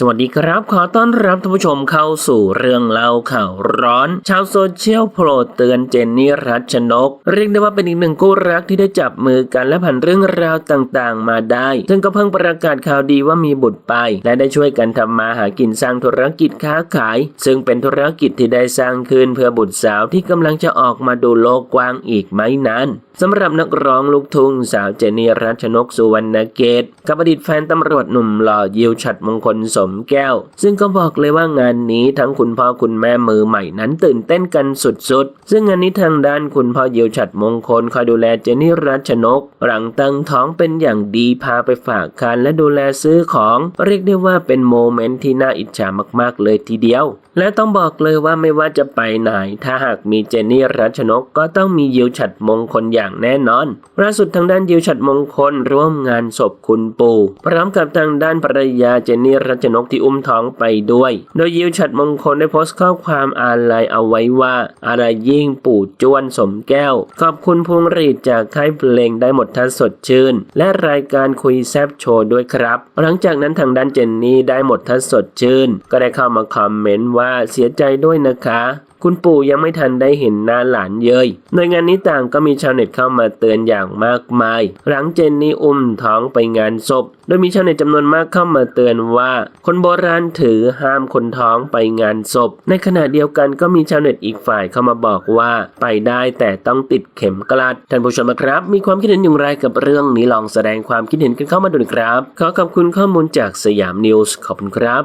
สวัสดีครับ ขอต้อนรับท่านผู้ชมเข้าสู่เรื่องเล่าข่าวร้อน ชาวโซเชียลโปรดเตือนเจนนี่รัชนก เรียกได้ว่าเป็นอีกหนึ่งคู่รักที่ได้จับมือกันและผ่านเรื่องราวต่างๆ มาได้ ซึ่งก็เพิ่งประกาศข่าวดีว่ามีบุตรไป และได้ช่วยกันทำมาหากินสร้างธุรกิจค้าขาย ซึ่งเป็นธุรกิจที่ได้สร้างขึ้นเพื่อบุตรสาวที่กำลังจะออกมาดูโลกกว้างอีกไม่นานสำหรับนักร้องลูกทุ่งสาวเจนี่รัชนกสุวรรณเกตกับอดีตแฟนตำรวจหนุ่มหล่อยิวฉัดมงคลสมแก้ว ซึ่งก็บอกเลยว่างานนี้ทั้งคุณพ่อคุณแม่มือใหม่นั้นตื่นเต้นกันสุดๆ ซึ่งงานนี้ทางด้านคุณพ่อเยิวฉัดมงคลคอยดูแลเจนี่รัชนก หลังตั้งท้องเป็นอย่างดีพาไปฝากคันและดูแลซื้อของ เรียกได้ว่าเป็นโมเมนต์ที่น่าอิจฉามากๆเลยทีเดียว และต้องบอกเลยว่าไม่ว่าจะไปไหน ถ้าหากมีเจนนี่รัชนกก็ต้องมียิวฉัดมงคลอย่างแน่นอนล่าสุดทางด้านยิวฉัดมงคลร่วมงานศพคุณปู่พร้อมกับทางด้านภรรยาเจนนี่รัชนกที่อุ้มท้องไปด้วย โดยยิวฉัดมงคลได้โพสต์ข้อความอาลัยเอาไว้ว่าอะไรยิ่งปู่จวนสมแก้ว ขอบคุณพวงหรีดจากค่ายเพลงได้หมดทันสดชื่น และรายการคุยแซบโชว์ด้วยครับ หลังจากนั้นทางด้านเจนนี่ได้หมดทันสดชื่น ก็ได้เข้ามาคอมเมนต์ว่าว่าเสียใจด้วยนะคะ คุณปู่ยังไม่ทันได้เห็นหน้าหลานเยยในงานนี้ต่างก็มีชาวเน็ตเข้ามาเตือนอย่างมากมาย หลังเจนนี่อุ้มท้องไปงานศพ โดยมีชาวเน็ตจำนวนมากเข้ามาเตือนว่า คนโบราณถือห้ามคนท้องไปงานศพ ในขณะเดียวกันก็มีชาวเน็ตอีกฝ่ายเข้ามาบอกว่าไปได้แต่ต้องติดเข็มกลัดท่านผู้ชมครับ มีความคิดเห็นอย่างไรกับเรื่องนี้ลองแสดงความคิดเห็นกันเข้ามาดูนะครับ ขอขอบคุณข้อมูลจากสยามนิวส์ขอบคุณครับ